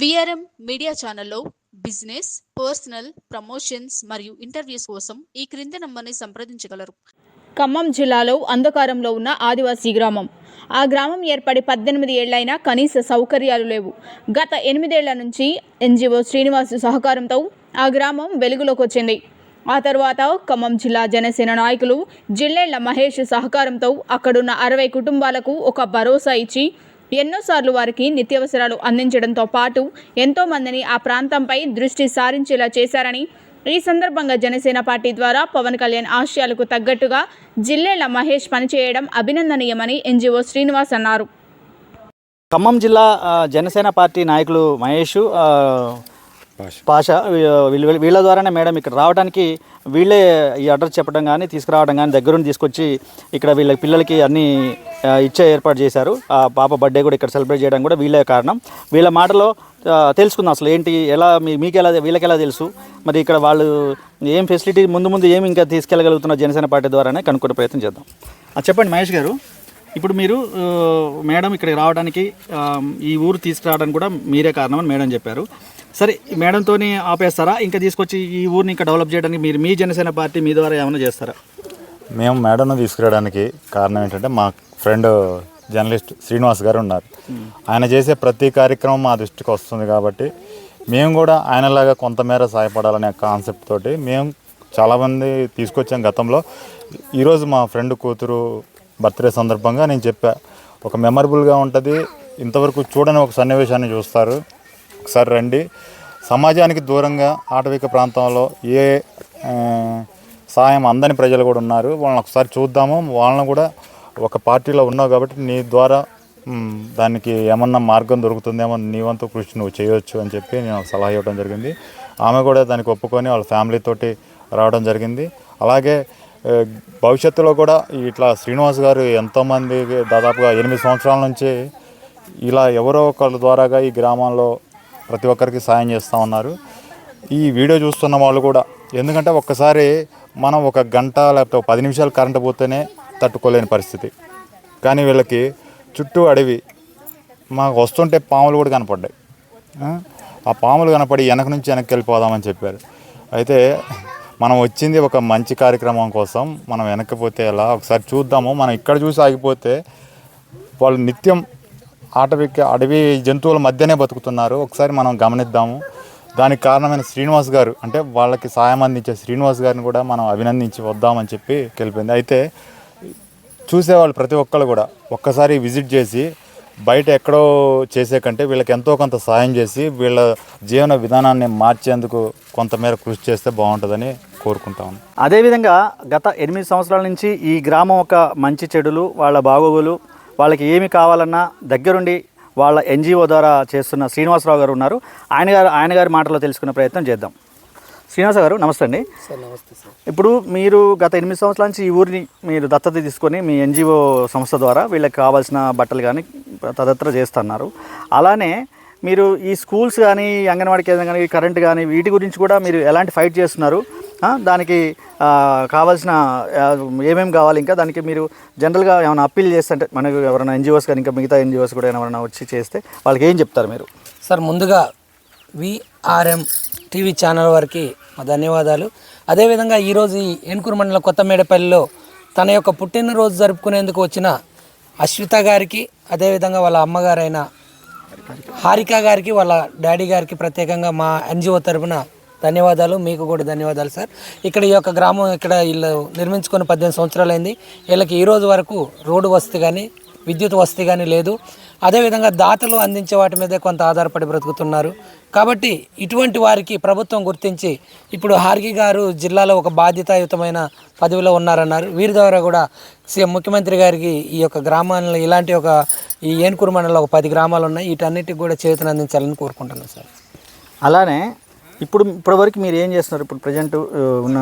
VRM media ఛానల్లో business personal promotions మరియు interviews కోసం ఈ క్రింది నంబర్ని సంప్రదించగలరు. ఖమ్మం జిల్లాలో అంధకారంలో ఉన్న ఆదివాసీ గ్రామం. ఆ గ్రామం ఏర్పడి పద్దెనిమిది ఏళ్ళైనా కనీస సౌకర్యాలు లేవు. గత ఎనిమిదేళ్ళ నుంచి ఎన్జిఓ శ్రీనివాస్ సహకారంతో ఆ గ్రామం వెలుగులోకి వచ్చింది. ఆ తర్వాత ఖమ్మం జిల్లా జనసేన నాయకులు జిల్లేళ్ళ మహేష్ సహకారంతో అక్కడున్న అరవై కుటుంబాలకు ఒక భరోసా ఇచ్చి ఎన్నోసార్లు వారికి నిత్యావసరాలు అందించడంతో పాటు ఎంతో మందిని ఆ ప్రాంతంపై దృష్టి సారించేలా చేశారని ఈ సందర్భంగా జనసేన పార్టీ ద్వారా పవన్ కళ్యాణ్ ఆశయాలకు తగ్గట్టుగా జిల్లేల మహేష్ పనిచేయడం అభినందనీయమని ఎన్జిఓ శ్రీనివాస్ అన్నారు. ఖమ్మం జిల్లా జనసేన పార్టీ నాయకులు మహేష్ పాష. వీళ్ళ ద్వారానే మేడం ఇక్కడ రావడానికి వీళ్ళే ఈ అడ్రస్ చెప్పడం కానీ తీసుకురావడం కానీ దగ్గరుండి తీసుకొచ్చి ఇక్కడ వీళ్ళ పిల్లలకి అన్ని ఇచ్చే ఏర్పాటు చేశారు. ఆ పాప బర్త్డే కూడా ఇక్కడ సెలబ్రేట్ చేయడం కూడా వీళ్ళే కారణం. వీళ్ళ మాటలో తెలుసుకుందాం అసలు ఏంటి ఎలా మీ మీకు ఎలా వీళ్ళకి ఎలా తెలుసు? మరి ఇక్కడ వాళ్ళు ఏం ఫెసిలిటీ ముందు ముందు ఏమి ఇంకా తీసుకెళ్ళగలుగుతున్న జనసేన పార్టీ ద్వారానే కనుక్కునే ప్రయత్నం చేద్దాం. చెప్పండి మహేష్ గారు. ఇప్పుడు మీరు మేడం ఇక్కడికి రావడానికి ఈ ఊరు తీసుకురావడానికి కూడా మీరే కారణమని మేడం చెప్పారు. సరే ఈ మేడంతోనే ఆపేస్తారా? ఇంకా తీసుకొచ్చి ఈ ఊరిని ఇంకా డెవలప్ చేయడానికి మీరు మీ జనసేన పార్టీ మీ ద్వారా ఏమైనా చేస్తారా? మేము మేడంను తీసుకురావడానికి కారణం ఏంటంటే మా ఫ్రెండ్ జర్నలిస్ట్ శ్రీనివాస్ గారు ఉన్నారు. ఆయన చేసే ప్రతి కార్యక్రమం మా దృష్టికి వస్తుంది కాబట్టి మేము కూడా ఆయనలాగా కొంతమేర సహాయపడాలనే కాన్సెప్ట్ తోటి మేము చాలామంది తీసుకొచ్చాం గతంలో. ఈరోజు మా ఫ్రెండ్ కూతురు బర్త్డే సందర్భంగా నేను చెప్పా ఒక మెమరబుల్గా ఉంటుంది ఇంతవరకు చూడని ఒక సన్నివేశాన్ని చూస్తారు. ఒకసారి రండి. సమాజానికి దూరంగా ఆటవిక ప్రాంతంలో ఏ సాయం అందని ప్రజలు కూడా ఉన్నారు. వాళ్ళని ఒకసారి చూద్దాము. వాళ్ళని కూడా ఒక పార్టీలో ఉన్నావు కాబట్టి నీ ద్వారా దానికి ఏమన్నా మార్గం దొరుకుతుందేమో నీ వంతు కృషి నువ్వు చేయొచ్చు అని చెప్పి నేను సలహా ఇవ్వడం జరిగింది. ఆమె కూడా దానికి ఒప్పుకొని వాళ్ళ ఫ్యామిలీతోటి రావడం జరిగింది. అలాగే భవిష్యత్తులో కూడా ఇట్లా శ్రీనివాస్ గారు ఎంతోమంది దాదాపుగా ఎనిమిది సంవత్సరాల నుంచి ఇలా ఎవరో ఒకళ్ళ ద్వారాగా ఈ గ్రామంలో ప్రతి ఒక్కరికి సాయం చేస్తూ ఉన్నారు. ఈ వీడియో చూస్తున్న వాళ్ళు కూడా ఎందుకంటే ఒక్కసారి మనం ఒక గంట లేకపోతే పది నిమిషాలు కరెంటు పోతేనే తట్టుకోలేని పరిస్థితి. కానీ వీళ్ళకి చుట్టూ అడవి మాకు వస్తుంటే పాములు కూడా కనపడ్డాయి. ఆ? ఆ పాములు కనపడి వెనక నుంచి వెనక్కి వెళ్ళిపోదామని చెప్పారు. అయితే మనం వచ్చింది ఒక మంచి కార్యక్రమం కోసం మనం వెనక్కిపోతే ఎలా? ఒకసారి చూద్దాము. మనం ఇక్కడ చూసి ఆగిపోతే వాళ్ళు నిత్యం ఆటవిక అడవి జంతువుల మధ్యనే బతుకుతున్నారు. ఒకసారి మనం గమనిద్దాము. దానికి కారణమైన శ్రీనివాస్ గారు అంటే వాళ్ళకి సాయం అందించే శ్రీనివాస్ గారిని కూడా మనం అభినందించి వద్దామని చెప్పి తెలిపింది అయితే చూసేవాళ్ళు ప్రతి ఒక్కళ్ళు కూడా ఒక్కసారి విజిట్ చేసి బయట ఎక్కడో చేసే కంటే వీళ్ళకి ఎంతో కొంత సాయం చేసి వీళ్ళ జీవన విధానాన్ని మార్చేందుకు కొంతమేర కృషి చేస్తే బాగుంటుందని కోరుకుంటాం అదేవిధంగా గత ఎనిమిది సంవత్సరాల నుంచి ఈ గ్రామం ఒక మంచి చెడులు వాళ్ళ బాగోగులు వాళ్ళకి ఏమి కావాలన్నా దగ్గరుండి వాళ్ళ ఎన్జిఓ ద్వారా చేస్తున్న శ్రీనివాసరావు గారు ఉన్నారు. ఆయన గారు ఆయన గారి మాటలో తెలుసుకునే ప్రయత్నం చేద్దాం. శ్రీనివాస గారు నమస్తే అండి. ఇప్పుడు మీరు గత ఎనిమిది సంవత్సరాల నుంచి ఈ ఊరిని మీరు దత్తత తీసుకొని మీ ఎన్జిఓ సంస్థ ద్వారా వీళ్ళకి కావాల్సిన బట్టలు కానీ తదితర చేస్తున్నారు. అలానే మీరు ఈ స్కూల్స్ కానీ అంగన్వాడీ కేంద్రం కానీ కరెంట్ కానీ వీటి గురించి కూడా మీరు ఎలాంటి ఫైట్ చేస్తున్నారు? దానికి కావాల్సిన ఏమేమి కావాలి ఇంకా దానికి మీరు జనరల్గా ఏమైనా అప్పీల్ చేస్తే అంటే మనకు ఎవరైనా ఎన్జిఓస్ కానీ ఇంకా మిగతా ఎన్జిఓస్ కూడా ఏమైనా వచ్చి చేస్తే వాళ్ళకి ఏం చెప్తారు మీరు? సార్ ముందుగా విఆర్ఎం టీవీ ఛానల్ వారికి మా ధన్యవాదాలు. అదేవిధంగా ఈరోజు ఈ ఏనుకూరు మండలం కొత్తమేడపల్లిలో తన యొక్క పుట్టినరోజు జరుపుకునేందుకు వచ్చిన అశ్విత గారికి అదేవిధంగా వాళ్ళ అమ్మగారైన హారిక గారికి వాళ్ళ డాడీ గారికి ప్రత్యేకంగా మా ఎన్జిఓ తరపున ధన్యవాదాలు మీకు కూడా ధన్యవాదాలు సార్. ఇక్కడ ఈ యొక్క గ్రామం ఇక్కడ వీళ్ళు నిర్మించుకొని పద్దెనిమిది సంవత్సరాలు అయింది. వీళ్ళకి ఈ రోజు వరకు రోడ్డు వసతి కానీ విద్యుత్ వసతి కానీ లేదు. అదేవిధంగా దాతలు అందించే వాటి మీదే కొంత ఆధారపడి బ్రతుకుతున్నారు. కాబట్టి ఇటువంటి వారికి ప్రభుత్వం గుర్తించి ఇప్పుడు హార్గి గారు జిల్లాలో ఒక బాధ్యతాయుతమైన పదవిలో ఉన్నారన్నారు. వీరి ద్వారా కూడా సీఎం ముఖ్యమంత్రి గారికి ఈ యొక్క గ్రామాలలో ఇలాంటి ఒక ఈ ఏనుకూరు మండలంలో ఒక పది గ్రామాలు ఉన్నాయి. వీటన్నిటికి కూడా చేతులు అందించాలని కోరుకుంటున్నాను సార్. అలానే ఇప్పుడు ఇప్పటివరకు మీరు ఏం చేస్తున్నారు? ఇప్పుడు ప్రజెంట్ ఉన్న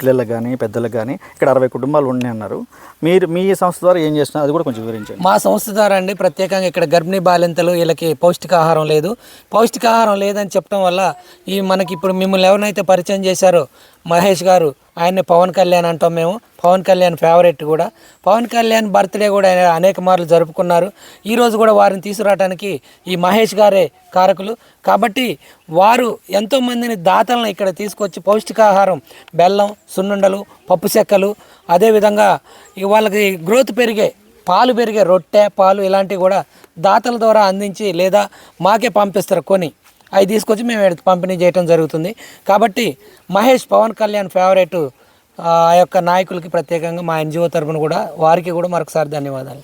పిల్లలకు కానీ పెద్దలకు కానీ ఇక్కడ అరవై కుటుంబాలు ఉన్నాయి అన్నారు. మీరు మీ సంస్థ ద్వారా ఏం చేస్తున్నారు? అది కూడా కొంచెం వివరించండి. మా సంస్థ ద్వారా అండి ప్రత్యేకంగా ఇక్కడ గర్భిణీ బాలింతలు వీళ్ళకి పౌష్టికాహారం లేదు. పౌష్టికాహారం లేదని చెప్పడం వల్ల ఈ మనకి ఇప్పుడు మిమ్మల్ని ఎవరినైతే పరిచయం చేశారో మహేష్ గారు ఆయన్ని పవన్ కళ్యాణ్ అంటాం మేము. పవన్ కళ్యాణ్ ఫేవరెట్ కూడా. పవన్ కళ్యాణ్ బర్త్డే కూడా ఆయన అనేక మార్లు జరుపుకున్నారు. ఈరోజు కూడా వారిని తీసుకురావడానికి ఈ మహేష్ గారే కారకులు. కాబట్టి వారు ఎంతోమందిని దాతలను ఇక్కడ తీసుకొచ్చి పౌష్టికాహారం బెల్లం సున్నుండలు పప్పు చెక్కలు అదేవిధంగా వాళ్ళకి గ్రోత్ పెరిగే పాలు పెరిగే రొట్టె పాలు ఇలాంటివి కూడా దాతల ద్వారా అందించి లేదా మాకే పంపిస్తారు కొని. అవి తీసుకొచ్చి మేము పంపిణీ చేయడం జరుగుతుంది. కాబట్టి మహేష్ పవన్ కళ్యాణ్ ఫేవరెట్ ఆ యొక్క నాయకులకి ప్రత్యేకంగా మా ఎన్జిఓ తరపున కూడా వారికి కూడా మరొకసారి ధన్యవాదాలు.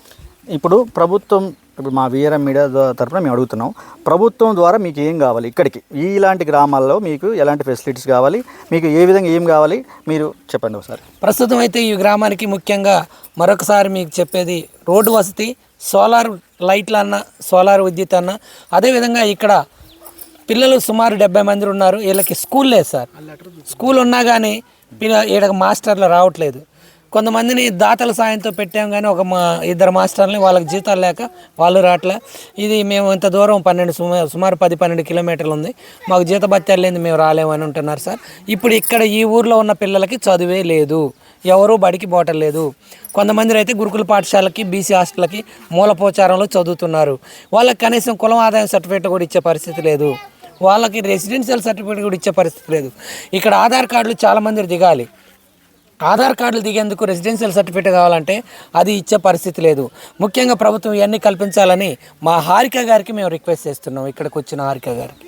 ఇప్పుడు ప్రభుత్వం ఇప్పుడు మా వీఆర్ఎం మీడియా తరపున మేము అడుగుతున్నాం. ప్రభుత్వం ద్వారా మీకు ఏం కావాలి ఇక్కడికి? ఇలాంటి గ్రామాల్లో మీకు ఎలాంటి ఫెసిలిటీస్ కావాలి? మీకు ఏ విధంగా ఏం కావాలి? మీరు చెప్పండి ఒకసారి. ప్రస్తుతం అయితే ఈ గ్రామానికి ముఖ్యంగా మరొకసారి మీకు చెప్పేది రోడ్డు వసతి సోలార్ లైట్లు అన్న సోలార్ విద్యుత్ అన్న అదేవిధంగా ఇక్కడ పిల్లలు సుమారు డెబ్బై మంది ఉన్నారు. వీళ్ళకి స్కూల్ లేదు సార్. స్కూల్ ఉన్నా కానీ పిల్ల ఈడ మాస్టర్లు రావట్లేదు. కొంతమందిని దాతల సాయంతో పెట్టాం కానీ ఒక మా ఇద్దరు మాస్టర్ని వాళ్ళకి జీతాలు లేక వాళ్ళు రావట్లే. ఇది మేము ఇంత దూరం పన్నెండు సుమారు సుమారు పది పన్నెండు కిలోమీటర్లు ఉంది. మాకు జీత భత్యాలు లేని మేము రాలేమని ఉంటున్నారు సార్. ఇప్పుడు ఇక్కడ ఈ ఊర్లో ఉన్న పిల్లలకి చదువే లేదు. ఎవరూ బడికి పోవటం లేదు. కొంతమంది అయితే గురుకుల పాఠశాలకి బీసీ హాస్టల్కి మూలపోచారంలో చదువుతున్నారు. వాళ్ళకి కనీసం కులం ఆదాయం సర్టిఫికేట్ కూడా ఇచ్చే పరిస్థితి లేదు. వాళ్ళకి రెసిడెన్షియల్ సర్టిఫికేట్ కూడా ఇచ్చే పరిస్థితి లేదు. ఇక్కడ ఆధార్ కార్డులు చాలామంది దిగాలి. ఆధార్ కార్డులు దిగేందుకు రెసిడెన్షియల్ సర్టిఫికేట్ కావాలంటే అది ఇచ్చే పరిస్థితి లేదు. ముఖ్యంగా ప్రభుత్వం ఇవన్నీ కల్పించాలని మా హారిక గారికి మేము రిక్వెస్ట్ చేస్తున్నాం. ఇక్కడికి వచ్చిన హారిక గారికి.